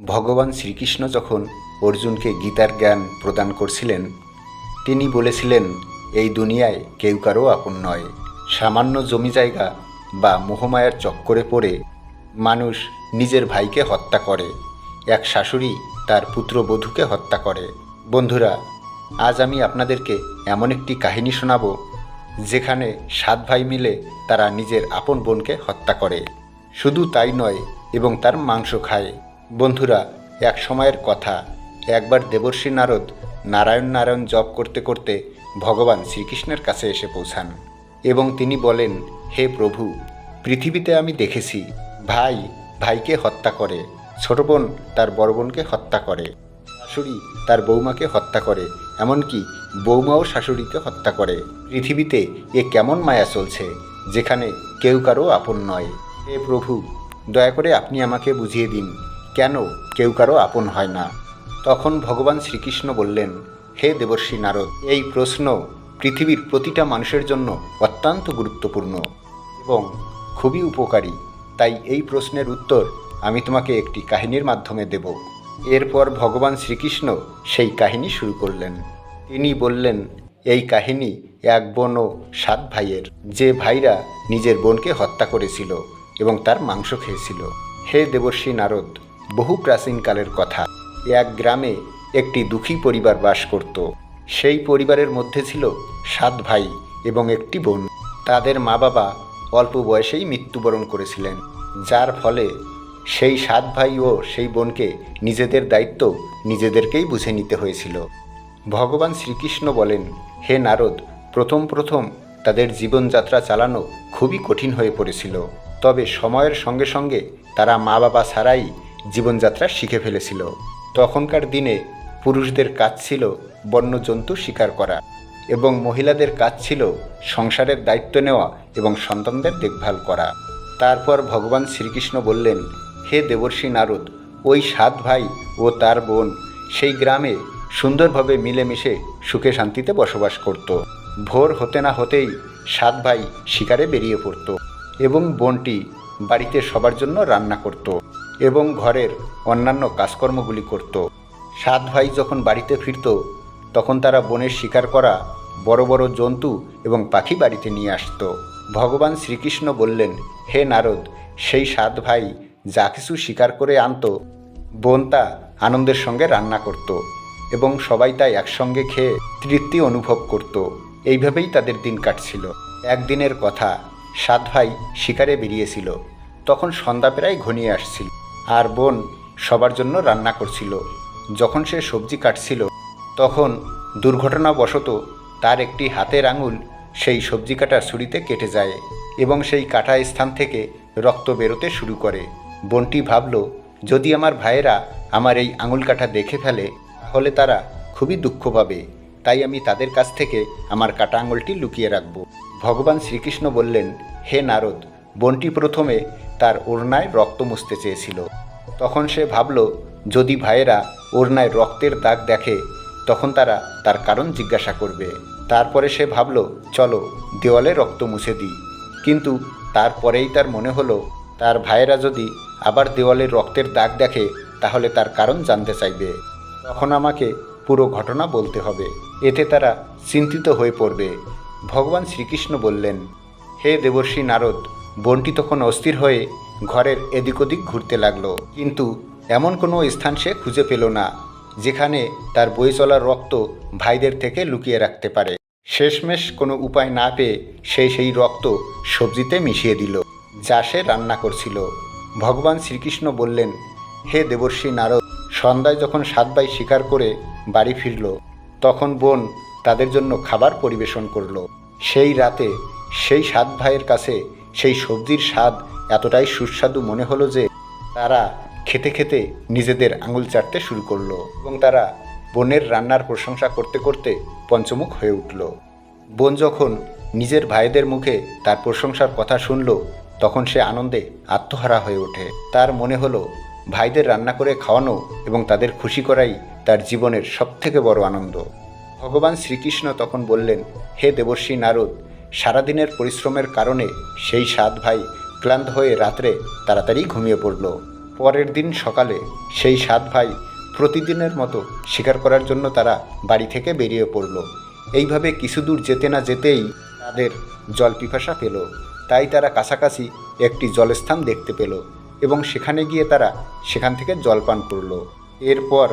ভগবান শ্রীকৃষ্ণ যখন অর্জুনকে গীতার জ্ঞান প্রদান করছিলেন, তিনি বলেছিলেন, এই দুনিয়ায় কেউ কারও আপন নয়। সামান্য জমি জায়গা বা মোহমায়ার চক্করে পড়ে মানুষ নিজের ভাইকে হত্যা করে। এক শাশুড়ি তার পুত্রবধূকে হত্যা করে। বন্ধুরা, আজ আমি আপনাদেরকে এমন একটি কাহিনী শোনাবো, যেখানে সাত ভাই মিলে তারা নিজের আপন বোনকে হত্যা করে। শুধু তাই নয়, এবং তার মাংস খায়। বন্ধুরা, এক সময়ের কথা। একবার দেবর্ষী নারদ নারায়ণ নারায়ণ জপ করতে করতে ভগবান শ্রীকৃষ্ণের কাছে এসে পৌঁছান এবং তিনি বলেন, হে প্রভু, পৃথিবীতে আমি দেখেছি, ভাই ভাইকে হত্যা করে, ছোট বোন তার বড় বোনকে হত্যা করে, শাশুড়ি তার বৌমাকে হত্যা করে, এমনকি বৌমাও শাশুড়িকে হত্যা করে। পৃথিবীতে এ কেমন মায়া চলছে, যেখানে কেউ কারও আপন নয়। হে প্রভু, দয়া করে আপনি আমাকে বুঝিয়ে দিন কেন কেউ কারও আপন হয় না? তখন ভগবান শ্রীকৃষ্ণ বললেন, হে দেবর্ষী নারদ, এই প্রশ্ন পৃথিবীর প্রতিটা মানুষের জন্য অত্যন্ত গুরুত্বপূর্ণ এবং খুবই উপকারী। তাই এই প্রশ্নের উত্তর আমি তোমাকে একটি কাহিনীর মাধ্যমে দেব। এরপর ভগবান শ্রীকৃষ্ণ সেই কাহিনী শুরু করলেন। তিনি বললেন, এই কাহিনী এক বোন ও সাত ভাইয়ের। যে ভাইরা নিজের বোনকে হত্যা করেছিল এবং তার মাংস খেয়েছিল। হে দেবর্ষী নারদ বহু প্রাচীনকালের কথা। এক গ্রামে একটি দুঃখী পরিবার বাস করত। সেই পরিবারের মধ্যে ছিল সাত ভাই এবং একটি বোন। তাদের মা বাবা অল্প বয়সেই মৃত্যুবরণ করেছিলেন, যার ফলে সেই সাত ভাই ও সেই বোনকে নিজেদের দায়িত্ব নিজেদেরকেই বুঝে নিতে হয়েছিল। ভগবান শ্রীকৃষ্ণ বলেন, হে নারদ, প্রথম প্রথম তাদের জীবনযাত্রা চালানো খুবই কঠিন হয়ে পড়েছিল। তবে সময়ের সঙ্গে সঙ্গে তারা মা বাবা ছাড়াই জীবনযাত্রা শিখে ফেলেছিল। তখনকার দিনে পুরুষদের কাজ ছিল বন্যজন্তু শিকার করা এবং মহিলাদের কাজ ছিল সংসারের দায়িত্ব নেওয়া এবং সন্তানদের দেখভাল করা। তারপর ভগবান শ্রীকৃষ্ণ বললেন, হে দেবর্ষী নারদ, ওই সাত ভাই ও তার বোন সেই গ্রামে সুন্দরভাবে মিলেমিশে সুখে শান্তিতে বসবাস করত। ভোর হতে না হতেই সাত ভাই শিকারে বেরিয়ে পড়ত এবং বোনটি বাড়িতে সবার জন্য রান্না করত। এবং ঘরের অন্যান্য কাজকর্মগুলি করত। সাত ভাই যখন বাড়িতে ফিরত, তখন তারা বনের শিকার করা, বড় বড় জন্তু এবং পাখি বাড়িতে নিয়ে আসতো। ভগবান শ্রীকৃষ্ণ বললেন, হে নারদ, সেই সাত ভাই যা কিছু শিকার করে আনতো, বোন তা আনন্দের সঙ্গে রান্না করত এবং সবাই তা একসঙ্গে খেয়ে তৃপ্তি অনুভব করত। এইভাবেই তাদের দিন কাটছিল। একদিনের কথা, সাত ভাই শিকারে বেরিয়েছিল। তখন সন্ধ্যা প্রায় ঘনিয়ে আসছিল। আর বোন সবার জন্য রান্না করছিল। যখন সে সবজি কাটছিল, তখন দুর্ঘটনাবশত তার একটি হাতের আঙুল সেই সবজি কাটার ছুরিতে কেটে যায় এবং সেই কাটা স্থান থেকে রক্ত বেরোতে শুরু করে। বোনটি ভাবল, যদি আমার ভাইয়েরা আমার এই আঙুল কাটা দেখে ফেলে, তাহলে তারা খুবই দুঃখ পাবে। তাই আমি তাদের কাছ থেকে আমার কাটা আঙুলটি লুকিয়ে রাখব। ভগবান শ্রীকৃষ্ণ বললেন, হে নারদ, বোনটি প্রথমে তার ওড়নায় রক্ত মুছতে চেয়েছিল। তখন সে ভাবল, যদি ভাইয়েরা ওড়নায় রক্তের দাগ দেখে, তখন তারা তার কারণ জিজ্ঞাসা করবে। তারপরে সে ভাবল, চলো, দেওয়ালে রক্ত মুছে দিই। কিন্তু তারপরেই তার মনে হলো, তার ভাইয়েরা যদি আবার দেওয়ালে রক্তের দাগ দেখে, তাহলে তার কারণ জানতে চাইবে। তখন আমাকে পুরো ঘটনা বলতে হবে। এতে তারা চিন্তিত হয়ে পড়বে। ভগবান শ্রীকৃষ্ণ বললেন, হে দেবর্ষী নারদ বোনটি তখন অস্থির হয়ে ঘরের এদিক ওদিক ঘুরতে লাগল। কিন্তু এমন কোনো স্থান সে খুঁজে পেল না, যেখানে তার বয়ে চলার রক্ত ভাইদের থেকে লুকিয়ে রাখতে পারে। শেষমেশ কোনো উপায় না পেয়ে সে সেই রক্ত সবজিতে মিশিয়ে দিল, যা সে রান্না করছিল। ভগবান শ্রীকৃষ্ণ বললেন, হে দেবর্ষী নারদ, সন্ধ্যায় যখন সাত ভাই শিকার করে বাড়ি ফিরল, তখন বোন তাদের জন্য খাবার পরিবেশন করল। সেই রাতে সেই সাত ভাইয়ের কাছে সেই সবজির স্বাদ এতটাই সুস্বাদু মনে হলো যে তারা খেতে খেতে নিজেদের আঙুল চাটতে শুরু করল এবং তারা বোনের রান্নার প্রশংসা করতে করতে পঞ্চমুখ হয়ে উঠল। বোন যখন নিজের ভাইদের মুখে তার প্রশংসার কথা শুনল, তখন সে আনন্দে আত্মহারা হয়ে ওঠে। তার মনে হলো, ভাইদের রান্না করে খাওয়ানো এবং তাদের খুশি করাই তার জীবনের সবথেকে বড় আনন্দ। ভগবান শ্রীকৃষ্ণ তখন বললেন, হে দেবর্ষী নারদ সারাদিনের পরিশ্রমের কারণে সেই সাত ভাই ক্লান্ত হয়ে রাত্রে তাড়াতাড়ি ঘুমিয়ে পড়ল। পরের দিন সকালে সেই সাত ভাই প্রতিদিনের মতো শিকার করার জন্য তারা বাড়ি থেকে বেরিয়ে পড়ল। এইভাবে কিছু দূর যেতে না যেতেই তাদের জল পিপাসা পেল। তাই তারা কাছাকাছি একটি জলস্থান দেখতে পেল এবং সেখানে গিয়ে তারা সেখান থেকে জল পান করল। এরপর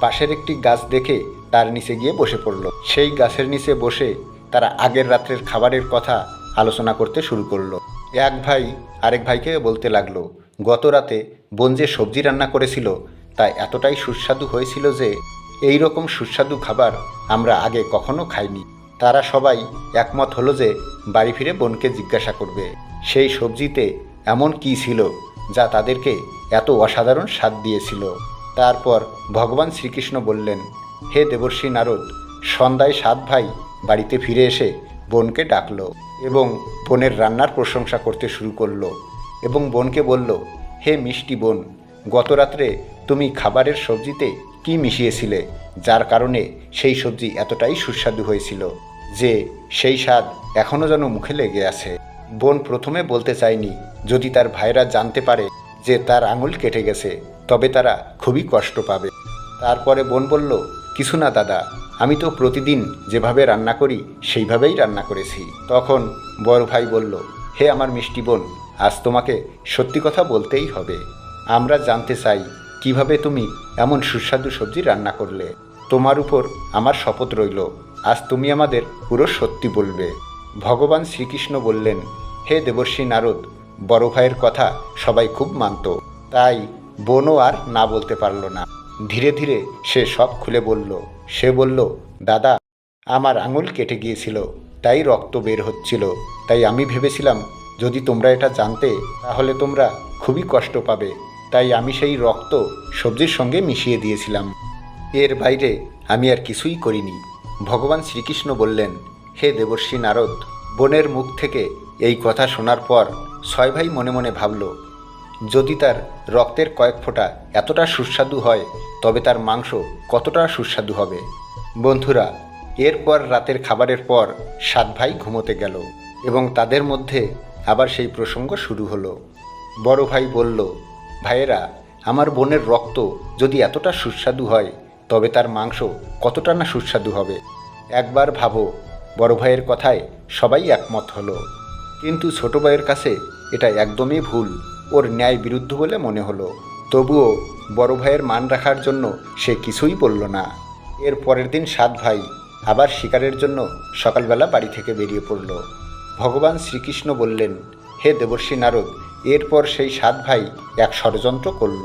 পাশের একটি গাছ দেখে তার নিচে গিয়ে বসে পড়ল। সেই গাছের নিচে বসে তারা আগের রাত্রের খাবারের কথা আলোচনা করতে শুরু করল। এক ভাই আরেক ভাইকে বলতে লাগল, গত রাতে বোন যে সবজি রান্না করেছিল, তা এতটাই সুস্বাদু হয়েছিল যে এই রকম সুস্বাদু খাবার আমরা আগে কখনো খাইনি। তারা সবাই একমত হলো যে বাড়ি ফিরে বোনকে জিজ্ঞাসা করবে, সেই সবজিতে এমন কী ছিল যা তাদেরকে এত অসাধারণ স্বাদ দিয়েছিল? তারপর ভগবান শ্রীকৃষ্ণ বললেন, হে দেবর্ষী নারদ, সন্ধ্যায় সাত ভাই বাড়িতে ফিরে এসে বোনকে ডাকলো এবং বোনের রান্নার প্রশংসা করতে শুরু করল এবং বোনকে বলল, হে মিষ্টি বোন, গত রাত্রে তুমি খাবারের সবজিতে কি মিশিয়েছিলে যার কারণে সেই সবজি এতটাই সুস্বাদু হয়েছিল যে সেই স্বাদ এখনও যেন মুখে লেগে আছে। বোন প্রথমে বলতে চায়নি, যদি তার ভাইরা জানতে পারে যে তার আঙুল কেটে গেছে, তবে তারা খুবই কষ্ট পাবে। তারপরে বোন বলল, কিছু না দাদা আমি তো প্রতিদিন যেভাবে রান্না করি, সেইভাবেই রান্না করেছি। তখন বড় ভাই বলল, হে আমার মিষ্টি বোন, আজ তোমাকে সত্যি কথা বলতেই হবে। আমরা জানতে চাই, কীভাবে তুমি এমন সুস্বাদু সবজি রান্না করলে? তোমার উপর আমার শপথ রইল, আজ তুমি আমাদের পুরো সত্যি বলবে। ভগবান শ্রীকৃষ্ণ বললেন, হে দেবর্ষী নারদ, বড় ভাইয়ের কথা সবাই খুব মানত, তাই বোনও আর না বলতে পারল না। ধীরে ধীরে সে সব খুলে বলল, সে বলল, দাদা, আমার আঙুল কেটে গিয়েছিল, তাই রক্ত বের হচ্ছিল। তাই আমি ভেবেছিলাম, যদি তোমরা এটা জানতে, তাহলে তোমরা খুবই কষ্ট পাবে। তাই আমি সেই রক্ত সবজির সঙ্গে মিশিয়ে দিয়েছিলাম। এর বাইরে আমি আর কিছুই করিনি। ভগবান শ্রীকৃষ্ণ বললেন, হে দেবর্ষী নারদ, বোনের মুখ থেকে এই কথা শোনার পর ছয় ভাই মনে মনে ভাবল যদি তার রক্তের কয়েক ফোঁটা এতটা সুস্বাদু হয়, তবে তার মাংস কতটা সুস্বাদু হবে? বন্ধুরা, এরপর রাতের খাবারের পর সাত ভাই ঘুমোতে গেল এবং তাদের মধ্যে আবার সেই প্রসঙ্গ শুরু হলো। বড় ভাই বলল, ভাইয়েরা, আমার বোনের রক্ত যদি এতটা সুস্বাদু হয়, তবে তার মাংস কতটা না সুস্বাদু হবে? একবার ভাবো, বড় ভাইয়ের কথায় সবাই একমত হলো। কিন্তু ছোট ভাইয়ের কাছে এটা একদমই ভুল। ওর ন্যায় বিরুদ্ধ বলে মনে হলো। তবুও বড় ভাইয়ের মান রাখার জন্য সে কিছুই বলল না। এর পরের দিন সাত ভাই আবার শিকারের জন্য সকালবেলা বাড়ি থেকে বেরিয়ে পড়ল। ভগবান শ্রীকৃষ্ণ বললেন, হে দেবর্ষী নারদ, এরপর সেই সাত ভাই এক ষড়যন্ত্র করল।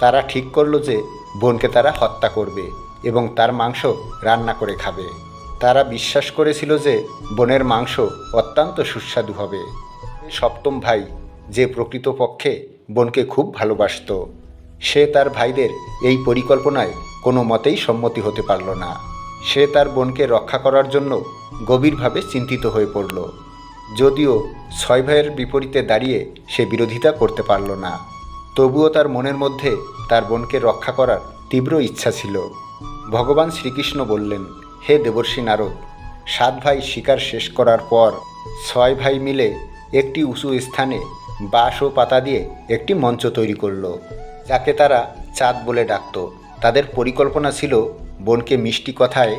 তারা ঠিক করল যে বোনকে তারা হত্যা করবে এবং তার মাংস রান্না করে খাবে। তারা বিশ্বাস করেছিল যে বোনের মাংস অত্যন্ত সুস্বাদু হবে। সপ্তম ভাই যে প্রকৃতপক্ষে বোনকে খুব ভালোবাসত, সে তার ভাইদের এই পরিকল্পনায় কোনো মতেই সম্মতি হতে পারল না। সে তার বোনকে রক্ষা করার জন্য গভীরভাবে চিন্তিত হয়ে পড়ল। যদিও ছয় ভাইয়ের বিপরীতে দাঁড়িয়ে সে বিরোধিতা করতে পারল না, তবুও তার মনের মধ্যে তার বোনকে রক্ষা করার তীব্র ইচ্ছা ছিল। ভগবান শ্রীকৃষ্ণ বললেন, হে দেবর্ষী নারদ, সাত ভাই শিকার শেষ করার পর ছয় ভাই মিলে একটি উঁচু স্থানে বাঁশ ও পাতা দিয়ে একটি মঞ্চ তৈরি করল, যাকে তারা চাঁদ বলে ডাকত। তাদের পরিকল্পনা ছিল, বোনকে মিষ্টি কথায়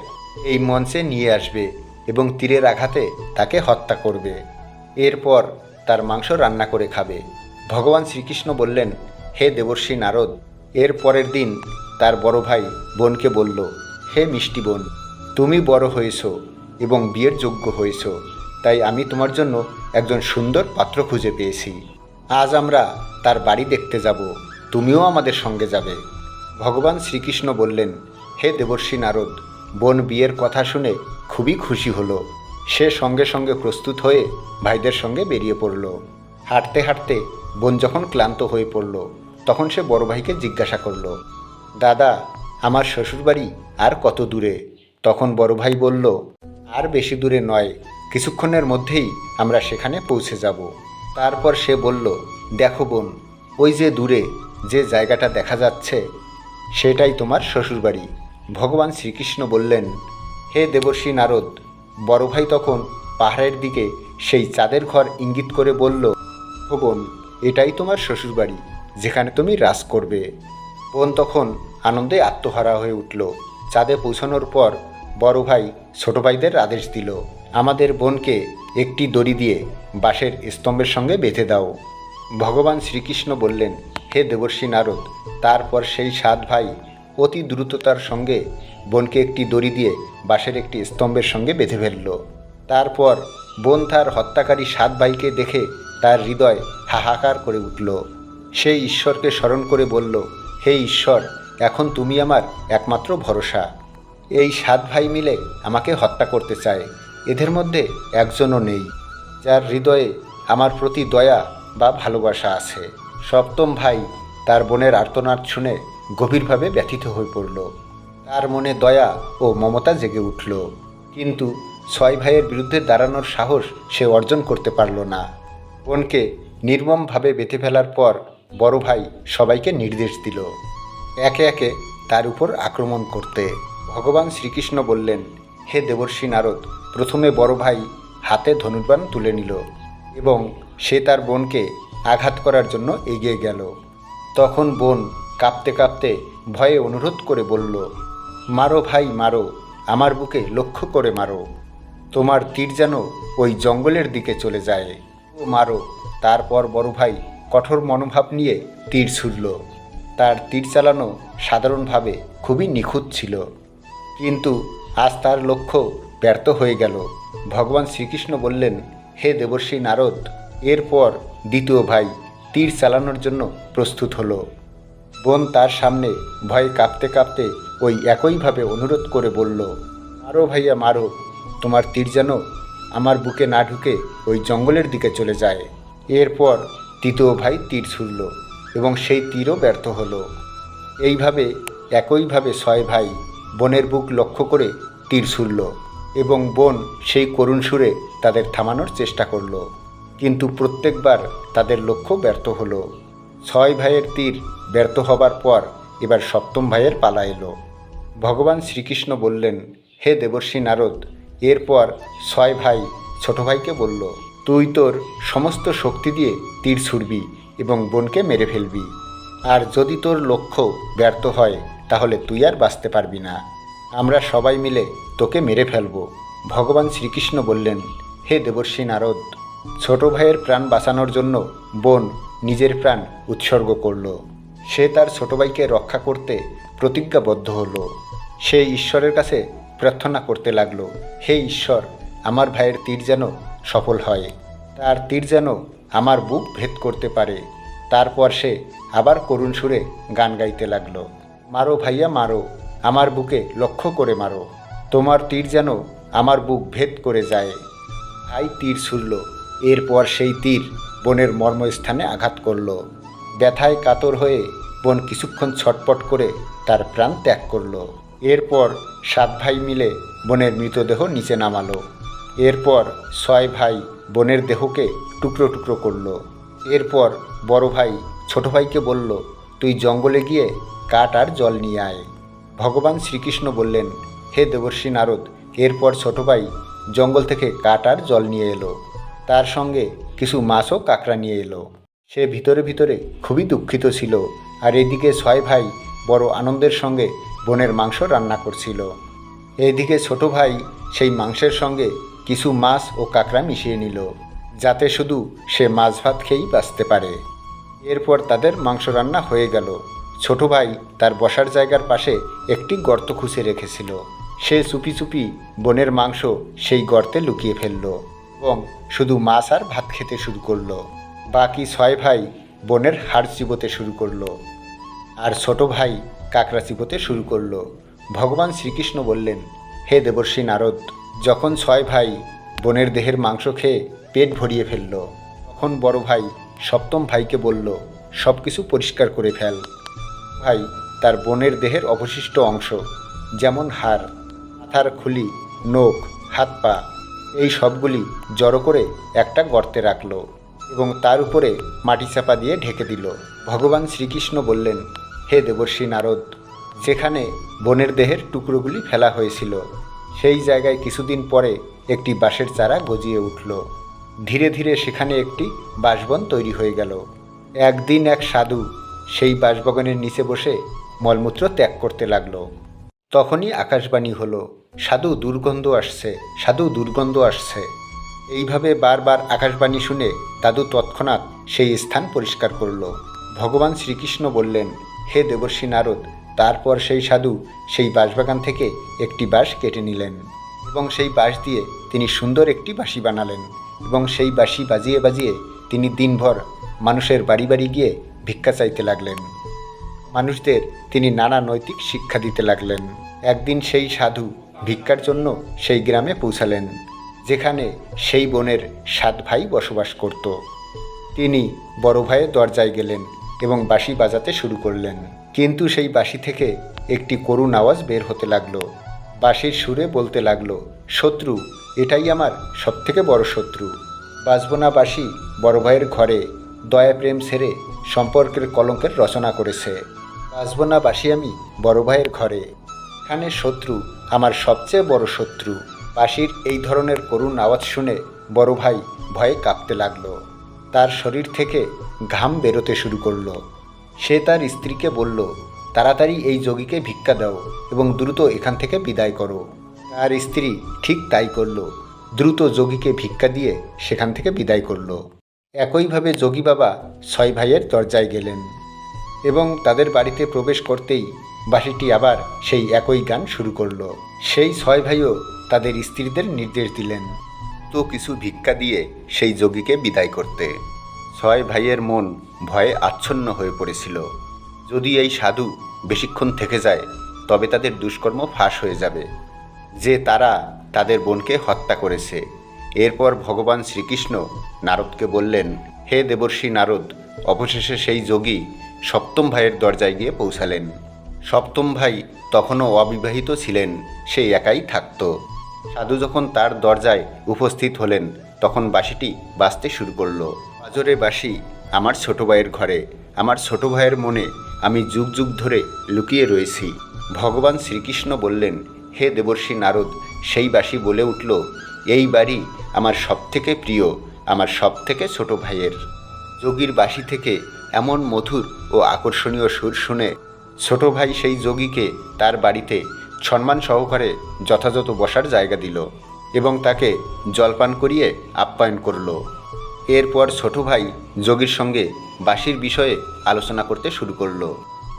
এই মঞ্চে নিয়ে আসবে এবং তীরের আঘাতে তাকে হত্যা করবে। এরপর তার মাংস রান্না করে খাবে। ভগবান শ্রীকৃষ্ণ বললেন, হে দেবর্ষী নারদ, এর পরের দিন তার বড় ভাই বোনকে বলল, হে মিষ্টি বোন, তুমি বড় হয়েছ এবং বিয়ের যোগ্য হয়েছ, তাই আমি তোমার জন্য একজন সুন্দর পাত্র খুঁজে পেয়েছি। আজ আমরা তার বাড়ি দেখতে যাব। তুমিও আমাদের সঙ্গে যাবে। ভগবান শ্রীকৃষ্ণ বললেন, হে দেবর্ষী নারদ, বোন বিয়ের কথা শুনে খুবই খুশি হলো। সে সঙ্গে সঙ্গে প্রস্তুত হয়ে ভাইদের সঙ্গে বেরিয়ে পড়ল। হাঁটতে হাঁটতে বোন যখন ক্লান্ত হয়ে পড়ল, তখন সে বড় ভাইকে জিজ্ঞাসা করল, দাদা, আমার শ্বশুরবাড়ি আর কত দূরে? তখন বড় ভাই বলল, আর বেশি দূরে নয়, কিছুক্ষণের মধ্যেই আমরা সেখানে পৌঁছে যাব। তারপর সে বলল, দেখো বোন, ওই যে দূরে যে জায়গাটা দেখা যাচ্ছে, সেটাই তোমার শ্বশুরবাড়ি। ভগবান শ্রীকৃষ্ণ বললেন, হে দেবর্ষী নারদ। বড় ভাই তখন পাহাড়ের দিকে সেই চাঁদের ঘর ইঙ্গিত করে বলল "ও বোন, এটাই তোমার শ্বশুরবাড়ি, যেখানে তুমি রাজ করবে। বোন তখন আনন্দে আত্মহারা হয়ে উঠল। চাঁদে পৌঁছানোর পর বড় ভাই ছোট ভাইদের আদেশ দিল আমাদের বোনকে একটি দড়ি দিয়ে বাঁশের স্তম্ভের সঙ্গে বেঁধে দাও। ভগবান শ্রীকৃষ্ণ বললেন, হে দেবর্ষী নারদ, তারপর সেই সাত ভাই অতি দ্রুততার সঙ্গে বোনকে একটি দড়ি দিয়ে বাঁশের একটি স্তম্ভের সঙ্গে বেঁধে ফেলল। তারপর বোন তার হত্যাকারী সাত ভাইকে দেখে তার হৃদয় হাহাকার করে উঠল। সেই ঈশ্বরকে স্মরণ করে বলল, হে ঈশ্বর, এখন তুমি আমার একমাত্র ভরসা। এই সাত ভাই মিলে আমাকে হত্যা করতে চায়। এদের মধ্যে একজনও নেই, যার হৃদয়ে আমার প্রতি দয়া বা ভালোবাসা আছে। সপ্তম ভাই তার বোনের আর্তনাদ শুনে গভীরভাবে ব্যথিত হয়ে পড়ল। তার মনে দয়া ও মমতা জেগে উঠল। কিন্তু ছয় ভাইয়ের বিরুদ্ধে দাঁড়ানোর সাহস সে অর্জন করতে পারল না। বোনকে নির্মমভাবে বেঁধে ফেলার পর বড় ভাই সবাইকে নির্দেশ দিল। একে একে তার উপর আক্রমণ করতে। ভগবান শ্রীকৃষ্ণ বললেন হে দেবর্ষী নারদ, প্রথমে বড় ভাই হাতে ধনুর্বাণ তুলে নিল এবং সে তার বোনকে আঘাত করার জন্য এগিয়ে গেল। তখন বোন কাঁপতে কাঁপতে ভয়ে অনুরোধ করে বলল, মারো ভাই, মারো, আমার বুকে লক্ষ্য করে মারো। তোমার তীর যেন ওই জঙ্গলের দিকে চলে যায়। ও মারো। তারপর বড় ভাই কঠোর মনোভাব নিয়ে তীর ছুড়ল। তার তীর চালানো সাধারণভাবে খুবই নিখুঁত ছিল। কিন্তু আজ তার লক্ষ্য ব্যর্থ হয়ে গেল। ভগবান শ্রীকৃষ্ণ বললেন, হে দেবর্ষী নারদ, এরপর দ্বিতীয় ভাই তীর চালানোর জন্য প্রস্তুত হলো বোন তার সামনে ভয়ে কাঁপতে কাঁপতে ওই একইভাবে অনুরোধ করে বলল, মারো ভাইয়া, মারো। তোমার তীর যেন আমার বুকে না ঢুকে ওই জঙ্গলের দিকে চলে যায় এরপর তৃতীয় ভাই তীর ছুড়ল এবং সেই তীরও ব্যর্থ হলো। এইভাবে, একইভাবে ছয় ভাই বোনের বুক লক্ষ্য করে তীর ছুড়ল এবং বোন সেই করুণ সুরে তাদের থামানোর চেষ্টা করল। কিন্তু প্রত্যেকবার তাদের লক্ষ্য ব্যর্থ হলো। ছয় ভাইয়ের তীর ব্যর্থ হবার পর এবার সপ্তম ভাইয়ের পালা এলো। ভগবান শ্রীকৃষ্ণ বললেন, হে দেবর্ষী নারদ, এরপর ছয় ভাই ছোট ভাইকে বলল, তুই তোর সমস্ত শক্তি দিয়ে তীর ছুড়বি এবং বোনকে মেরে ফেলবি। আর যদি তোর লক্ষ্য ব্যর্থ হয় তাহলে তুই আর বাঁচতে পারবি না। আমরা সবাই মিলে তোকে মেরে ফেলব। ভগবান শ্রীকৃষ্ণ বললেন, হে দেবর্ষী নারদ, ছোট ভাইয়ের প্রাণ বাঁচানোর জন্য বোন নিজের প্রাণ উৎসর্গ করল। সে তার ছোট ভাইকে রক্ষা করতে প্রতিজ্ঞাবদ্ধ হলো। সে ঈশ্বরের কাছে প্রার্থনা করতে লাগল, হে ঈশ্বর, আমার ভাইয়ের তীর যেন সফল হয়। তার তীর যেন আমার বুক ভেদ করতে পারে। তারপর সে আবার করুণ সুরে গান গাইতে লাগল। মারো ভাইয়া, মারো। আমার বুকে লক্ষ্য করে মারো। তোমার তীর যেন আমার বুক ভেদ করে যায়। ভাই তীর ছুড়ল। এরপর সেই তীর বনের মর্মস্থানে আঘাত করল। ব্যথায় কাতর হয়ে বোন কিছুক্ষণ ছটপট করে তার প্রাণ ত্যাগ করল। এরপর সাত ভাই মিলে বোনের মৃতদেহ নিচে নামালো। এরপর ছয় ভাই বোনের দেহকে টুকরো টুকরো করল। এরপর বড় ভাই ছোট ভাইকে বলল তুই জঙ্গলে গিয়ে কাঠ আর জল নিয়ে আয়। ভগবান শ্রীকৃষ্ণ বললেন, হে দেবর্ষী নারদ, এরপর ছোট ভাই জঙ্গল থেকে কাঠ আর জল নিয়ে এলো। তার সঙ্গে কিছু মাছও কাঁকড়া নিয়ে এলো। সে ভিতরে ভিতরে খুবই দুঃখিত ছিল আর এদিকে ছয় ভাই বড় আনন্দের সঙ্গে বোনের মাংস রান্না করছিল। এদিকে ছোট ভাই সেই মাংসের সঙ্গে কিছু মাছ ও কাঁকড়া মিশিয়ে নিল, যাতে শুধু সে মাছ ভাত খেয়েই বাঁচতে পারে। এরপর তাদের মাংস রান্না হয়ে গেল। ছোট ভাই তার বসার জায়গার পাশে একটি গর্ত খুঁজে রেখেছিল। সে চুপি চুপি বোনের মাংস সেই গর্তে লুকিয়ে ফেলল এবং শুধু মাছ আর ভাত খেতে শুরু করল। বাকি ছয় ভাই বোনের হাড় চিবোতে শুরু করল আর ছোট ভাই কাকড়া চিবোতে শুরু করল। ভগবান শ্রীকৃষ্ণ বললেন, হে দেবর্ষী নারদ, যখন ছয় ভাই বোনের দেহের মাংস খেয়ে পেট ভরিয়ে ফেলল, তখন বড় ভাই সপ্তম ভাইকে বলল সব কিছু পরিষ্কার করে ফেল। ভাই, তার বোনের দেহের অবশিষ্ট অংশ, যেমন হাড়, মাথার খুলি, নখ, হাত পা, এই সবগুলি জড়ো করে একটা গর্তে রাখল এবং তার উপরে মাটি চাপা দিয়ে ঢেকে দিল। ভগবান শ্রীকৃষ্ণ বললেন, হে দেবর্ষী নারদ, যেখানে বনের দেহের টুকরোগুলি ফেলা হয়েছিল, সেই জায়গায় কিছুদিন পরে একটি বাঁশের চারা গজিয়ে উঠল। ধীরে ধীরে সেখানে একটি বাসবন তৈরি হয়ে গেল। একদিন এক সাধু সেই বাসবাগানের নিচে বসে মলমূত্র ত্যাগ করতে লাগল। তখনই আকাশবাণী হলো, সাধু, দুর্গন্ধ আসছে, সাধু, দুর্গন্ধ আসছে। এইভাবে বারবার আকাশবাণী শুনে দাদু তৎক্ষণাৎ সেই স্থান পরিষ্কার করল। ভগবান শ্রীকৃষ্ণ বললেন, হে দেবর্ষী নারদ, তারপর সেই সাধু সেই বাঁশবাগান থেকে একটি বাঁশ কেটে নিলেন এবং সেই বাঁশ দিয়ে তিনি সুন্দর একটি বাঁশি বানালেন। এবং সেই বাঁশি বাজিয়ে বাজিয়ে তিনি দিনভর মানুষের বাড়ি বাড়ি গিয়ে ভিক্ষা চাইতে লাগলেন। মানুষদের তিনি নানা নৈতিক শিক্ষা দিতে লাগলেন। একদিন সেই সাধু ভিক্ষার জন্য সেই গ্রামে পৌঁছালেন, যেখানে সেই বোনের সাত ভাই বসবাস করত। তিনি বড় ভাইয়ের দরজায় গেলেন এবং বাঁশি বাজাতে শুরু করলেন। কিন্তু সেই বাঁশি থেকে একটি করুণ আওয়াজ বের হতে লাগল। বাঁশির সুরে বলতে লাগল, শত্রু এটাই আমার সবথেকে বড় শত্রু। বাজবো না বাঁশি বড় ভাইয়ের ঘরে দয়া প্রেম সেরে সম্পর্কের কলঙ্কের রচনা করেছে। বাজবো না বাসি আমি বড় ভাইয়ের ঘরে। এখানে শত্রু আমার সবচেয়ে বড় শত্রু। বাসির এই ধরনের করুণ আওয়াজ শুনে বড় ভাই ভয়ে কাঁপতে লাগল। তার শরীর থেকে ঘাম বেরোতে শুরু করল। সে তার স্ত্রীকে বলল, তাড়াতাড়ি এই যোগীকে ভিক্ষা দাও এবং দ্রুত এখান থেকে বিদায় করো। তার স্ত্রী ঠিক তাই করল। দ্রুত যোগীকে ভিক্ষা দিয়ে সেখান থেকে বিদায় করল। একইভাবে যোগী বাবা ছয় ভাইয়ের দরজায় গেলেন এবং তাদের বাড়িতে প্রবেশ করতেই বাসিটি আবার সেই একই গান শুরু করল। সেই ছয় ভাইও তাদের স্ত্রীদের নির্দেশ দিলেন। তো কিছু ভিক্ষা দিয়ে সেই যোগীকে বিদায় করতে। ছয় ভাইয়ের মন ভয়ে আচ্ছন্ন হয়ে পড়েছিল। যদি এই সাধু বেশিক্ষণ থেকে যায়, তবে তাদের দুষ্কর্ম ফাঁস হয়ে যাবে। যে তারা তাদের বোনকে হত্যা করেছে। এরপর ভগবান শ্রীকৃষ্ণ নারদকে বললেন, হে দেবর্ষী নারদ, অবশেষে সেই যোগী সপ্তম ভাইয়ের দরজায় গিয়ে পৌঁছালেন। সপ্তম ভাই তখনও অবিবাহিত ছিলেন, সে একাই থাকত। সাধু যখন তার দরজায় উপস্থিত হলেন, তখন বাসিটি বাঁচতে শুরু করল। আজরে বাসি আমার ছোট ভাইয়ের ঘরে, আমার ছোট ভাইয়ের মনে আমি যুগ যুগ ধরে লুকিয়ে রয়েছি। ভগবান শ্রীকৃষ্ণ বললেন হে দেবর্ষী নারদ, সেই বাঁশি বলে উঠল, এই বাড়ি আমার সবথেকে প্রিয়, আমার সবথেকে ছোট ভাইয়ের। যোগীর বাঁশি থেকে এমন মধুর ও আকর্ষণীয় সুর শুনে ছোট ভাই সেই যোগীকে তার বাড়িতে সম্মান সহকারে যথাযথ বসার জায়গা দিল এবং তাকে জলপান করিয়ে আপ্যায়ন করল। এরপর ছোট ভাই যোগীর সঙ্গে বাসির বিষয়ে আলোচনা করতে শুরু করল।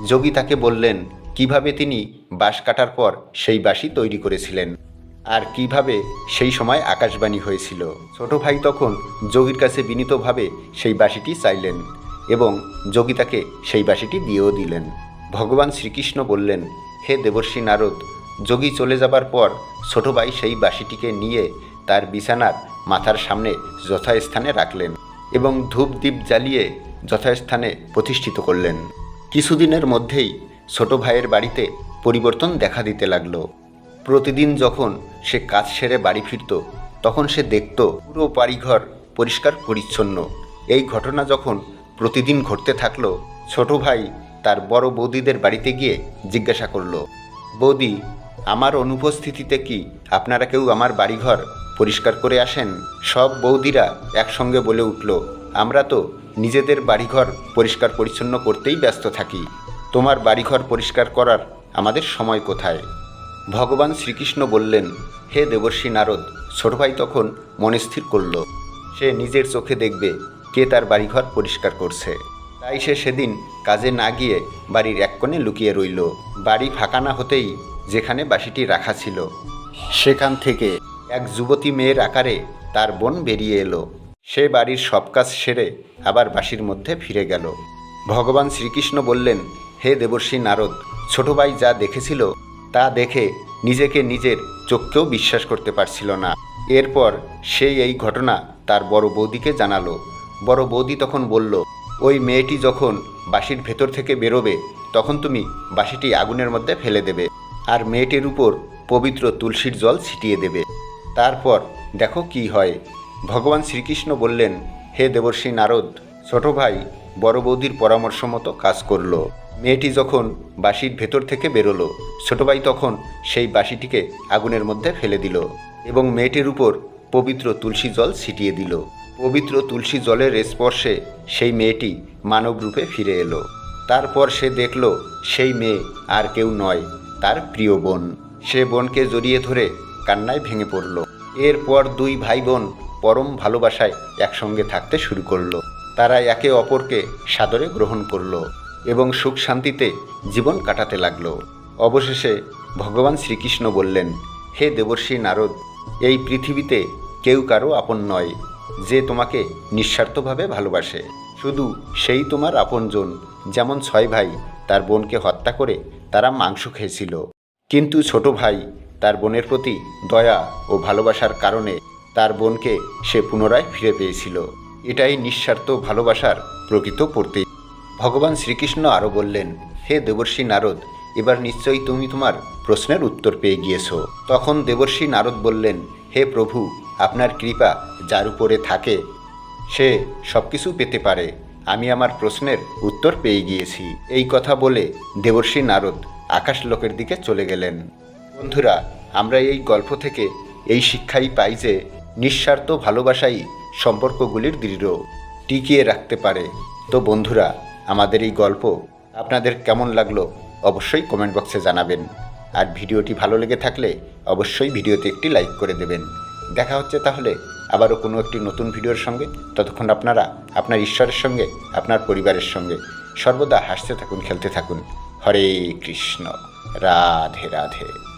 যোগী তাকে বললেন কীভাবে তিনি বাঁশ কাটার পর সেই বাঁশি তৈরি করেছিলেন? আর কীভাবে সেই সময় আকাশবাণী হয়েছিল? ছোট ভাই তখন যোগীর কাছে বিনীতভাবে সেই বাঁশিটি চাইলেন এবং যোগী তাকে সেই বাঁশিটি দিয়েও দিলেন। ভগবান শ্রীকৃষ্ণ বললেন, হে দেবর্ষী নারদ, যোগী চলে যাবার পর ছোট ভাই সেই বাঁশিটিকে নিয়ে তার বিছানার মাথার সামনে যথাস্থানে রাখলেন এবং ধূপ দ্বীপ জ্বালিয়ে যথাস্থানে প্রতিষ্ঠিত করলেন। কিছুদিনের মধ্যেই ছোট ভাইয়ের বাড়িতে পরিবর্তন দেখা দিতে লাগল। প্রতিদিন যখন সে কাজ সেরে বাড়ি ফিরত, তখন সে দেখত পুরো বাড়িঘর পরিষ্কার পরিচ্ছন্ন। এই ঘটনা যখন প্রতিদিন ঘটতে থাকল, ছোট ভাই তার বড় বৌদিদের বাড়িতে গিয়ে জিজ্ঞাসা করল, বৌদি, আমার অনুপস্থিতিতে কি আপনারা কেউ আমার বাড়িঘর পরিষ্কার করে আসেন? সব বৌদিরা একসঙ্গে বলে উঠল, আমরা তো নিজেদের বাড়িঘর পরিষ্কার পরিচ্ছন্ন করতেই ব্যস্ত থাকি। তোমার বাড়িঘর পরিষ্কার করার আমাদের সময় কোথায়? ভগবান শ্রীকৃষ্ণ বললেন, হে দেবর্ষী নারদ। ছোট ভাই তখন মনে স্থির করল। সে নিজের চোখে দেখবে কে তার বাড়িঘর পরিষ্কার করছে। তাই সে সেদিন কাজে না গিয়ে বাড়ির এক কোণে লুকিয়ে রইল। বাড়ি ফাঁকা না হতেই যেখানে বাসিটি রাখা ছিল, সেখান থেকে এক যুবতী মেয়ের আকারে তার বোন বেরিয়ে এলো। সে বাড়ির সব কাজ সেরে আবার বাসির মধ্যে ফিরে গেল। ভগবান শ্রীকৃষ্ণ বললেন হে দেবর্ষী নারদ, ছোট ভাই যা দেখেছিল, তা দেখে নিজেকে নিজের চোখকেও বিশ্বাস করতে পারছিল না। এরপর সেই এই ঘটনা তার বড় বৌদিকে জানালো। বড় বৌদি তখন বলল, ওই মেয়েটি যখন বাঁশির ভেতর থেকে বেরোবে, তখন তুমি বাঁশিটি আগুনের মধ্যে ফেলে দেবে আর মেয়েটির উপর পবিত্র তুলসীর জল ছিটিয়ে দেবে। তারপর দেখো কি হয়। ভগবান শ্রীকৃষ্ণ বললেন, হে দেবর্ষী নারদ, ছোট ভাই বড় বৌদির পরামর্শ মতো কাজ করল। মেয়েটি যখন বাঁশির ভেতর থেকে বেরোলো, ছোট ভাই তখন সেই বাঁশিটিকে আগুনের মধ্যে ফেলে দিল এবং মেয়েটির উপর পবিত্র তুলসী জল ছিটিয়ে দিল। পবিত্র তুলসী জলের স্পর্শে সেই মেয়েটি মানব রূপে ফিরে এলো। তারপর সে দেখল, সেই মেয়ে আর কেউ নয়, তার প্রিয় বোন। সে বোনকে জড়িয়ে ধরে কান্নায় ভেঙে পড়ল। এরপর দুই ভাই বোন পরম ভালোবাসায় একসঙ্গে থাকতে শুরু করল। তারা একে অপরকে সাদরে গ্রহণ করল। এবং সুখ শান্তিতে জীবন কাটাতে লাগল। অবশেষে ভগবান শ্রীকৃষ্ণ বললেন, হে দেবর্ষী নারদ, এই পৃথিবীতে কেউ কারও আপন নয়, যে তোমাকে নিঃস্বার্থভাবে ভালোবাসে। শুধু সেই তোমার আপনজন, যেমন ছয় ভাই তার বোনকে হত্যা করে তারা মাংস খেয়েছিল। কিন্তু ছোট ভাই তার বোনের প্রতি দয়া ও ভালোবাসার কারণে তার বোনকে সে পুনরায় ফিরে পেয়েছিল। এটাই নিঃস্বার্থ ভালোবাসার প্রকৃত প্রতীক। ভগবান শ্রীকৃষ্ণ আরও বললেন, হে দেবর্ষী নারদ, এবার নিশ্চয়ই তুমি তোমার প্রশ্নের উত্তর পেয়ে গিয়েছো। তখন দেবর্ষী নারদ বললেন, হে প্রভু, আপনার কৃপা যার উপরে থাকে, সে সব কিছু পেতে পারে। আমি আমার প্রশ্নের উত্তর পেয়ে গিয়েছি। এই কথা বলে দেবর্ষী নারদ আকাশলোকের দিকে চলে গেলেন। বন্ধুরা, আমরা এই গল্প থেকে এই শিক্ষাই পাই যে, নিঃস্বার্থ ভালোবাসাই সম্পর্কগুলির দৃঢ়, টিকিয়ে রাখতে পারে। তো বন্ধুরা আমাদের এই গল্প আপনাদের কেমন লাগল অবশ্যই কমেন্ট বক্সে জানাবেন। আর ভিডিওটি ভালো লেগে থাকলে অবশ্যই ভিডিওতে একটি লাইক করে দেবেন। দেখা হচ্ছে তাহলে আবারও কোনো একটি নতুন ভিডিওর সঙ্গে। ততক্ষণ আপনারা আপনার ঈশ্বরের সঙ্গে, আপনার পরিবারের সঙ্গে সর্বদা হাসতে থাকুন, খেলতে থাকুন। হরে কৃষ্ণ। রাধে রাধে।